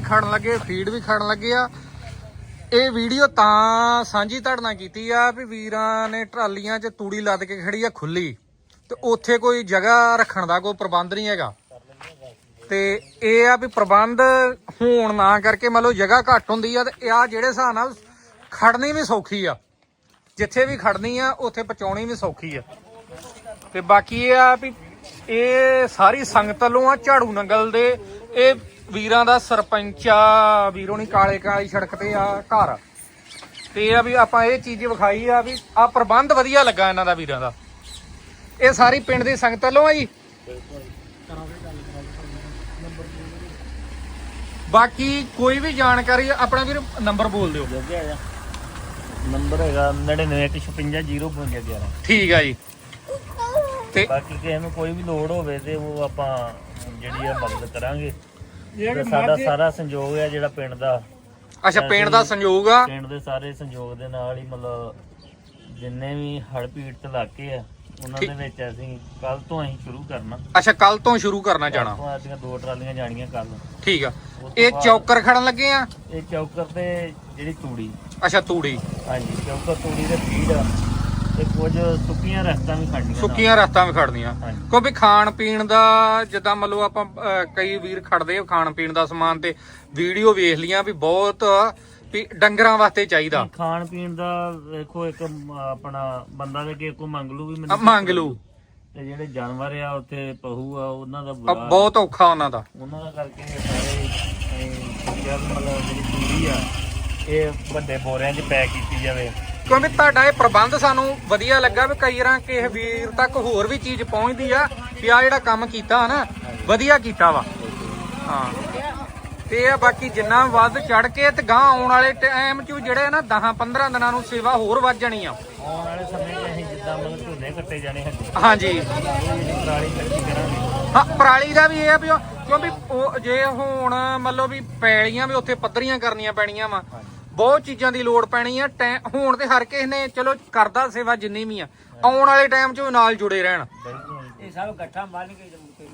ਵੀ ਖੜਨ ਲੱਗੇ ਫੀਡ ਵੀ ਖੜਨ ਲੱਗੇ ਆ। ਇਹ ਵੀਡੀਓ ਤਾਂ ਸਾਂਝੀ ਤੁਹਾਡੇ ਕੀਤੀ ਆ ਵੀ ਵੀਰਾਂ ਨੇ ਟਰਾਲੀਆਂ 'ਚ ਤੂੜੀ ਲੱਦ ਕੇ ਖੜੀ ਆ ਖੁੱਲੀ। ਤੇ ਉੱਥੇ ਕੋਈ ਜਗ੍ਹਾ ਰੱਖਣ ਦਾ ਕੋਈ ਪ੍ਰਬੰਧ ਨਹੀਂ ਹੈਗਾ। ਤੇ ਇਹ ਆ ਵੀ ਪ੍ਰਬੰਧ ਹੋਣ ਨਾ ਕਰਕੇ ਮੰਨ ਲਓ ਜਗ੍ਹਾ ਘੱਟ ਹੁੰਦੀ ਆ ਤੇ ਆ ਜਿਹੜੇ ਹਿਸਾਬ ਨਾਲ ਖੜਨੀ ਵੀ ਸੌਖੀ ਆ। ਜਿੱਥੇ ਵੀ ਖੜਨੀ ਆ, ਉੱਥੇ ਪਹੁੰਚਾਉਣੀ ਵੀ ਸੌਖੀ ਆ। ਤੇ ਬਾਕੀ ਇਹ ਆ ਵੀ ਇਹ ਸਾਰੀ ਸੰਗਤ ਵੱਲੋਂ ਆ ਝਾੜੂ ਨੰਗਲ ਦੇ, ਇਹ ਵੀਰਾਂ ਦਾ ਸਰਪੰਚ ਆ ਵੀਰੋਂ ਨਹੀਂ ਕਾਲੇ ਕਾਲੀ ਸੜਕ ਤੇ ਆ ਘਰ। ਤੇ ਆ ਵੀ ਆਪਾਂ ਇਹ ਚੀਜ਼ ਵਿਖਾਈ ਆ ਵੀ ਆ ਪ੍ਰਬੰਧ ਵਧੀਆ ਲੱਗਾ ਇਹਨਾਂ ਦਾ ਵੀਰਾਂ ਦਾ। ਇਹ ਸਾਰੀ ਪਿੰਡ ਦੀ ਸੰਗਤ ਵੱਲੋਂ ਆ ਜੀ। ਬਾਕੀ ਕੋਈ ਵੀ ਜਾਣਕਾਰੀ ਆਪਣਾ ਵੀਰ ਨੰਬਰ ਬੋਲ ਦਿਓ। ਨੰਬਰ ਹੈਗਾ 9915505211 ਠੀਕ ਆ ਜੀ। ਤੇ ਬਾਕੀ ਕਿਸੇ ਨੂੰ ਕੋਈ ਵੀ ਲੋੜ ਹੋਵੇ ਤੇ ਉਹ ਆਪਾਂ ਜਿਹੜੀ ਆ ਮਦਦ ਕਰਾਂਗੇ। ਤੇ ਸਾਡਾ ਸਾਰਾ ਸੰਯੋਗ ਹੈ ਜਿਹੜਾ ਪਿੰਡ ਦਾ। ਅੱਛਾ ਪਿੰਡ ਦਾ ਸੰਯੋਗ ਆ? ਪਿੰਡ ਦੇ ਸਾਰੇ ਸੰਯੋਗ ਦੇ ਨਾਲ ਹੀ ਮਤਲਬ ਜਿੰਨੇ ਵੀ ਹੜ ਪੀੜਤ ਇਲਾਕੇ ਆ ਉਹਨਾਂ ਦੇ ਵਿੱਚ ਅਸੀਂ ਕੱਲ ਤੋਂ ਅਸੀਂ ਸ਼ੁਰੂ ਕਰਨਾ। ਅੱਛਾ ਕੱਲ ਤੋਂ ਸ਼ੁਰੂ ਕਰਨਾ ਜਾਣਾ। ਆਦੀਆਂ ਦੋ ਟਰਾਲੀਆਂ ਜਾਣੀਆਂ ਕੱਲ ਠੀਕ ਆ। ਇਹ ਚੌਕਰ ਖੜਨ ਲੱਗੇ ਆ? ਇਹ ਚੌਕਰ ਤੇ ਜਿਹੜੀ ਤੂੜੀ। ਅੱਛਾ ਤੂੜੀ। ਹਾਂਜੀ ਚੌਕਰ ਤੂੜੀ ਦੇ ਫੀਡ ਆ। ਤੇ ਕੁਝ ਸੁੱਕੀਆਂ ਰਸਤਾਂ ਵੀ ਖੜਨੀਆਂ ਨਾਲ। ਸੁੱਕੀਆਂ ਰਾਤਾਂ ਵੀ ਖੜਨੀਆਂ ਹਾਂਜੀ। ਕਿਉਂਕਿ ਖਾਣ ਪੀਣ ਦਾ ਜਿੱਦਾਂ ਮੰਨ ਲਓ ਆਪਾਂ ਅਹ, ਕਈ ਵੀਰ ਖੜਦੇ ਆ ਖਾਣ ਪੀਣ ਦਾ ਸਮਾਨ ਤੇ ਵੀਡੀਓ ਵੇਖ ਲੀਆਂ ਵੀ ਬਹੁਤ ਵੀ ਡੰਗਰਾਂ ਵਾਸਤੇ ਚਾਹੀਦਾ। ਖਾਣ ਪੀਣ ਦਾ ਵੇਖੋ ਇੱਕ ਆਪਣਾ ਬੰਦਾ ਦੇ ਕੇ ਕੋ ਮੰਗ ਲੂ ਵੀ ਅ, ਮੈਨੂੰ ਮੰਗ ਲੂ ਤੇ ਜਿਹੜੇ ਜਾਨਵਰ ਆ ਉੱਥੇ ਪਹੂ ਆ ਉਹਨਾਂ ਦਾ ਬੁਰਾ ਬਹੁਤ ਔਖਾ ਉਹਨਾਂ ਦਾ। ਉਹਨਾਂ ਦਾ ਕਰਕੇ ਸਾਰੇ ਇਹ ਮਤਲਬ ਜਿਹੜੀ ਤੂੜੀ ਆ ਇਹ ਵੱਡੇ ਬੋਰਿਆਂ 'ਚ ਪੈਕ ਕੀਤੀ ਜਾਵੇ। ਕਿਉਂਕਿ ਤੁਹਾਡਾ ਇਹ ਪ੍ਰਬੰਧ ਸਾਨੂੰ ਵਧੀਆ ਲੱਗਾ ਵੀ ਕਈ ਵਾਰਾਂ ਕਿਸੇ ਵੀਰ ਤੱਕ ਹੋਰ ਵੀ ਚੀਜ਼ ਪਹੁੰਚਦੀ ਆ ਵੀ ਆ ਜਿਹੜਾ ਕੰਮ ਕੀਤਾ ਨਾ ਵਧੀਆ ਕੀਤਾ ਵਾ। ਹਾਂ। ਤੇ ਆ ਬਾਕੀ ਜਿੰਨਾ ਵੱਧ ਚੜ ਕੇ ਤੇ ਗਾਂ ਆਉਣ ਵਾਲੇ ਟਾਈਮ 'ਚ ਜਿਹੜੇ ਨਾ 10 15 ਦਿਨਾਂ ਨੂੰ ਸੇਵਾ ਹੋਰ ਵੱਧ ਜਾਣੀ ਆ। ਆਉਣ ਵਾਲੇ ਸਮੇਂ 'ਚ ਅਸੀਂ ਜਿੱਦਾਂ ਮਤਲਬ ਝੋਨੇ ਕੱਟੇ ਜਾਣੇ ਹਨ ਹਾਂਜੀ। ਇਹ ਜਿਹੜੀ ਪਰਾਲੀ ਕੱਟੀ ਕਰਾਂਗੇ। ਹਾਂ ਪਰਾਲੀ ਦਾ ਵੀ ਇਹ ਆ ਵੀ ਕਿਉਂਕਿ ਜੇ ਹੁਣ ਮੰਨ ਲਓ ਵੀ ਪੈਲੀਆਂ ਵੀ ਉੱਥੇ ਪੱਧਰੀਆਂ ਕਰਨੀਆਂ ਪੈਣੀਆਂ ਵਾ ਬਹੁਤ ਚੀਜ਼ਾਂ ਦੀ ਲੋੜ ਪੈਣੀ ਆ ਟੈ- ਹੁਣ ਤੇ ਹਰ ਕਿਸੇ ਨੇ ਚਲੋ ਕਰਦਾ ਸੇਵਾ ਜਿੰਨੀ ਵੀ ਆ। ਆਉਣ ਵਾਲੇ ਟਾਈਮ 'ਚ ਉਹ ਨਾਲ ਜੁੜੇ ਰਹਿਣ। ਇਹ ਸਭ ਇਕੱਠਾ ਬੰਨ ਕੇ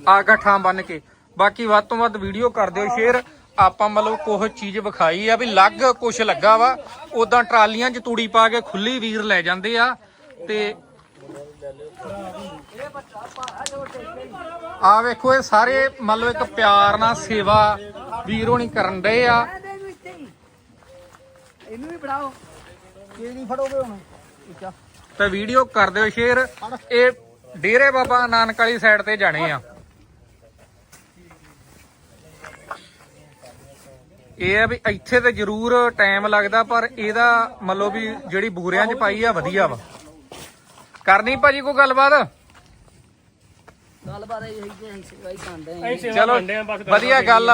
ਆ ਗੱਠਾਂ ਬੰਨ ਕੇ। ਬਾਕੀ ਵੱਧ ਤੋਂ ਵੱਧ ਵੀਡੀਓ ਕਰ ਦਿਓ ਸ਼ੇਅਰ। ਆਪਾਂ ਮਤਲਬ ਕੁਝ ਚੀਜ਼ ਵਿਖਾਈ ਆ ਵੀ ਲੱਗ ਕੁਝ ਲੱਗਾ ਵਾ। ਉਦਾਂ ਟਰਾਲੀਆਂ 'ਚ ਤੂੜੀ ਪਾ ਕੇ ਖੁੱਲੀ ਵੀਰ ਲੈ ਜਾਂਦੇ ਆ। ਤੇ ਆ ਵੇਖੋ ਇਹ ਸਾਰੇ ਮੰਨ ਲਓ ਇੱਕ ਪਿਆਰ ਨਾਲ ਸੇਵਾ ਵੀਰ ਹੋਣੀ ਕਰਨ ਡਏ ਆ। ਇਹਨੂੰ ਵੀ ਫੜਾਓ। ਇਹ ਨਹੀਂ ਫੜੋਗੇ ਹੁਣ? ਇੱਚਾ ਤੇ ਵੀਡੀਓ ਕਰ ਦਿਓ ਸ਼ੇਅਰ। ਇਹ ਡੇਰੇ ਬਾਬਾ ਨਾਨਕ ਵਾਲੀ ਸਾਈਡ ਤੇ ਜਾਣੇ ਆ। ਇਹ ਆ ਵੀ ਇੱਥੇ ਤੇ ਜ਼ਰੂਰ ਟਾਈਮ ਲੱਗਦਾ ਪਰ ਇਹਦਾ ਮੰਨ ਲਓ ਵੀ ਜਿਹੜੀ ਬੂਰਿਆਂ 'ਚ ਪਾਈ ਆ ਵਧੀਆ ਵਾ। ਕਰਨੀ ਭਾਜੀ ਕੋਈ ਗੱਲਬਾਤ? ਗੱਲਬਾਤ ਇਹ ਹੈ ਕਿ ਅਸੀਂ ਸੇਵਾ ਹੀ ਕਰਦੇ ਹਾਂ ਚਲੋ ਵਧੀਆ ਗੱਲ ਆ।